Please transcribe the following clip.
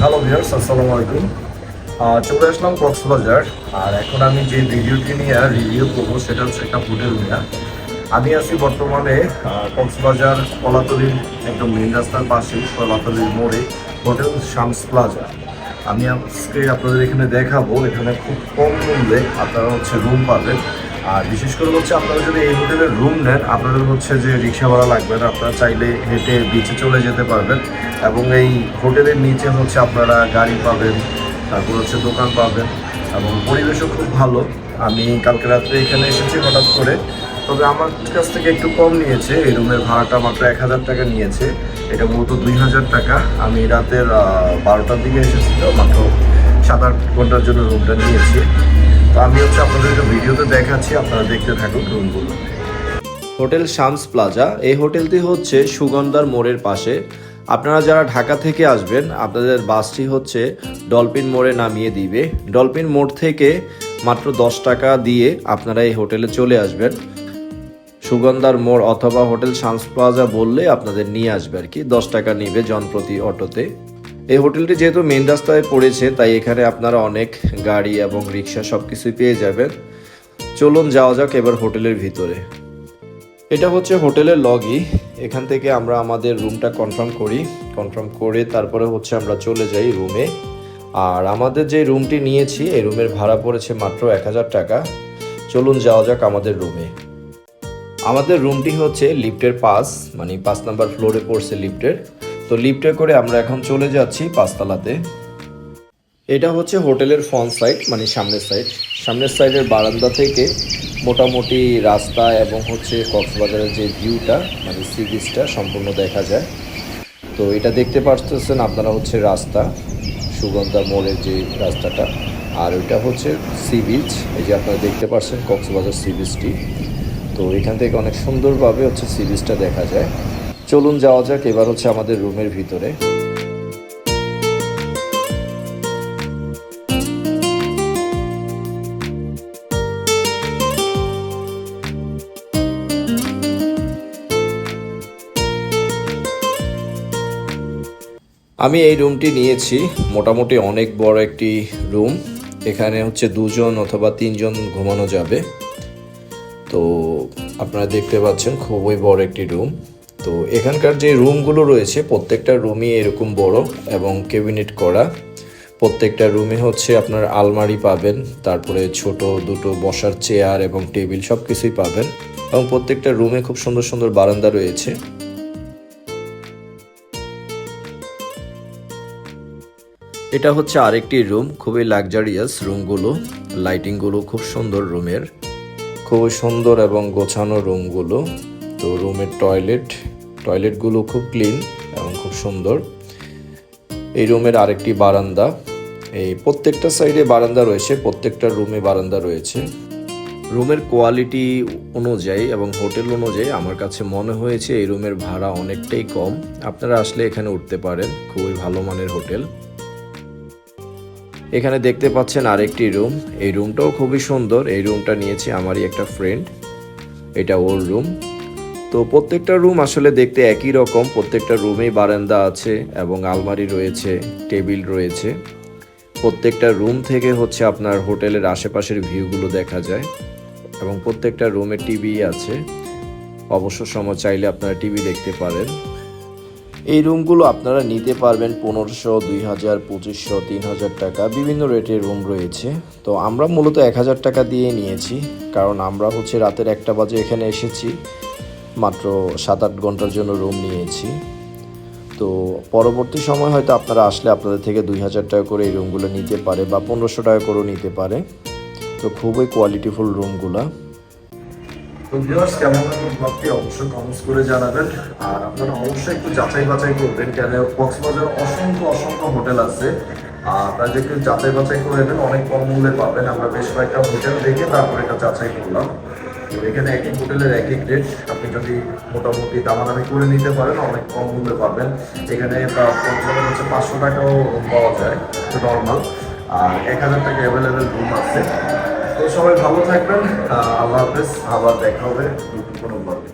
Hello viewers আসসালামু আলাইকুম। চলে আসলাম কক্সবাজার। আর এখন আমি যে ভিডিওটি নিয়ে রিভিউ করব, সেটা হচ্ছে একটা হোটেল নিয়ে। আমি আছি বর্তমানে কক্সবাজার কলাতলির একদম মেন রাস্তার পাশে কলাতলির মোড়ে হোটেল শামস প্লাজা আমি আজকে আপনাদের এখানে দেখাবো, এখানে খুব কম মূল্যে আপনারা হচ্ছে রুম পাবেন। আর বিশেষ করে হচ্ছে আপনারা যদি এই হোটেলের রুম নেন, আপনাদের হচ্ছে যে রিক্সা ভাড়া লাগবে না, আপনারা চাইলে হেঁটে বিচে চলে যেতে পারবেন। এবং এই হোটেলের নিচে হচ্ছে আপনারা গাড়ি পাবেন, তারপর হচ্ছে দোকান পাবেন এবং পরিবেশও খুব ভালো। আমি কালকে রাত্রে এখানে এসেছি হঠাৎ করে। তবে আমার কাছ থেকে একটু কম নিয়েছে, এই রুমের ভাড়াটা মাত্র এক হাজার টাকা নিয়েছে। এটা মূলত দুই হাজার টাকা। আমি রাতের বারোটার দিকে এসেছি তো, মাত্র সাত আট ঘণ্টার জন্য রুমটা নিয়েছি। তো আমি হচ্ছে আপনাদেরকে ভিডিওতে দেখাচ্ছি, আপনারা দেখতে থাকুন রুমগুলো। Hotel Shams plaza. এই হোটেলটি হচ্ছে সুগন্ধার মোড়ের পাশে। আপনারা যারা ঢাকা থেকে আসবেন, আপনাদের বাসটি হচ্ছে ডলফিন মোড়ে নামিয়ে দিবে। ডলফিন মোড় থেকে মাত্র দশ টাকা দিয়ে আপনারা এই হোটেলে চলে আসবেন। সুগন্ধার মোড় অথবা হোটেল শামস প্লাজা বললে আপনাদের নিয়ে আসবে আর কি। দশ টাকা নিবে জনপ্রতি অটোতে। এই হোটেলটি যেহেতু মেন রাস্তায় পড়েছে, তাই এখানে আপনারা অনেক গাড়ি এবং রিক্সা সব কিছুই পেয়ে যাবেন। চলুন যাওয়া যাক এবার হোটেলের ভিতরে। এটা হচ্ছে হোটেলের লগই। এখান থেকে আমরা আমাদের রুমটা কনফার্ম করি। কনফার্ম করে তারপরে হচ্ছে আমরা চলে যাই রুমে। আর আমাদের যে রুমটি নিয়েছি, এই রুমের ভাড়া পড়েছে মাত্র এক হাজার টাকা। চলুন যাওয়া যাক আমাদের রুমে। আমাদের রুমটি হচ্ছে লিফটের পাস মানে পাঁচ নাম্বার ফ্লোরে পড়ছে লিফটের। তো লিফটে করে আমরা এখন চলে যাচ্ছি পাঁচতলাতে। এটা হচ্ছে হোটেলের ফ্রন্ট সাইড মানে সামনের সাইড সামনের সাইডের বারান্দা থেকে মোটামুটি রাস্তা এবং হচ্ছে কক্সবাজারের যে ভিউটা মানে সি বিচটা সম্পূর্ণ দেখা যায়। তো এটা দেখতে পাচ্ছেন আপনারা হচ্ছে রাস্তা, সুগন্ধা মোড়ের যে রাস্তাটা। আর ওইটা হচ্ছে সি বিচ এই যে আপনারা দেখতে পাচ্ছেন কক্সবাজার সি বিচটি তো এখান থেকে অনেক সুন্দরভাবে হচ্ছে সি বিচটা দেখা যায়। চলুন যাওয়া যাক, এবার হচ্ছে আমাদের রুমের ভিতরে। আমি এই রুমটি নিয়েছি, মোটামুটি অনেক বড় একটি রুম। এখানে হচ্ছে দুজন অথবা তিনজন ঘুমানো যাবে। তো আপনারা দেখতে পাচ্ছেন, খুবই বড় একটি রুম। তো এখানকার যে রুমগুলো রয়েছে, প্রত্যেকটা রুমই এরকম বড় এবং ক্যাবিনেট করা। প্রত্যেকটা রুমে হচ্ছে আপনার আলমারি পাবেন, তারপরে ছোট দুটো বসার চেয়ার এবং টেবিল সব কিছুই পাবেন এবং প্রত্যেকটা রুমে খুব সুন্দর সুন্দর বারান্দা রয়েছে। এটা হচ্ছে আরেকটি রুম, খুবই লাক্সারিয়াস রুমগুলো, লাইটিংগুলো খুব সুন্দর রুমের। খুবই সুন্দর এবং গোছানো রুমগুলো, তো রুমের টয়লেট টয়লেটগুলো খুব ক্লিন এবং খুব সুন্দর। এই রুমের আরেকটি বারান্দা। এই প্রত্যেকটা সাইডে বারান্দা রয়েছে, প্রত্যেকটা রুমে বারান্দা রয়েছে। রুমের কোয়ালিটি অনুযায়ী এবং হোটেল অনুযায়ী আমার কাছে মনে হয়েছে এই রুমের ভাড়া অনেকটাই কম। আপনারা আসলে এখানে উঠতে পারেন, খুবই ভালো মানের হোটেল এখানে দেখতে পাচ্ছেন আরেকটি রুম এই রুমটাও খুবই সুন্দর। এই রুমটা নিয়েছে আমারই একটা ফ্রেন্ড এটা ওর রুম তো প্রত্যেকটা রুম আসলে দেখতে একই রকম। প্রত্যেকটা রুমেই বারান্দা আছে এবং আলমারি রয়েছে, টেবিল রয়েছে। প্রত্যেকটা রুম থেকে হচ্ছে আপনার হোটেলের আশেপাশের ভিউগুলো দেখা যায় এবং প্রত্যেকটা রুমে টিভি আছে। অবসর সময় চাইলে আপনারা টিভি দেখতে পারেন। এই রুমগুলো আপনারা নিতে পারবেন পনেরোশো, দুই হাজার, পঁচিশশো, তিন হাজার টাকা। বিভিন্ন রেটের রুম রয়েছে। তো আমরা মূলত এক হাজার টাকা দিয়ে নিয়েছি। কারণ আমরা হচ্ছে রাতের একটা বাজে এখানে এসেছি। মাত্র সাত আট ঘণ্টার জন্য রুম নিয়েছি। তো পরবর্তী সময় হয়তো আপনারা আসলে আপনাদের থেকে দুই হাজার টাকা করে এই রুমগুলো নিতে পারে বা পনেরোশো টাকা করেও নিতে পারে। তো খুবই কোয়ালিটিফুল রুমগুলো কেমন জানাবেন। আর আপনারা অবশ্যই একটু যাচাই বাছাই করবেন অসংখ্য অসংখ্য হোটেল আছে। যাচাই বাছাই করে নেবেন, অনেক কম মূল্যে পাবেন। আমরা বেশ কয়েকটা হোটেল দেখে তারপরে এটা যাচাই করলাম। তো এখানে একই এক হোটেলের এক এক রেট আপনি যদি মোটামুটি দামাদামি করে নিতে পারেন, অনেক কম মূল্যে পাবেন। এখানে হচ্ছে পাঁচশো টাকাও পাওয়া যায় নর্মাল আর এক হাজার টাকা অ্যাভেলেবেল রুম আছে। তো সবাই ভালো থাকবেন। আল্লাহ হাফেজ, আবার দেখা হবে কোনো ব্লগে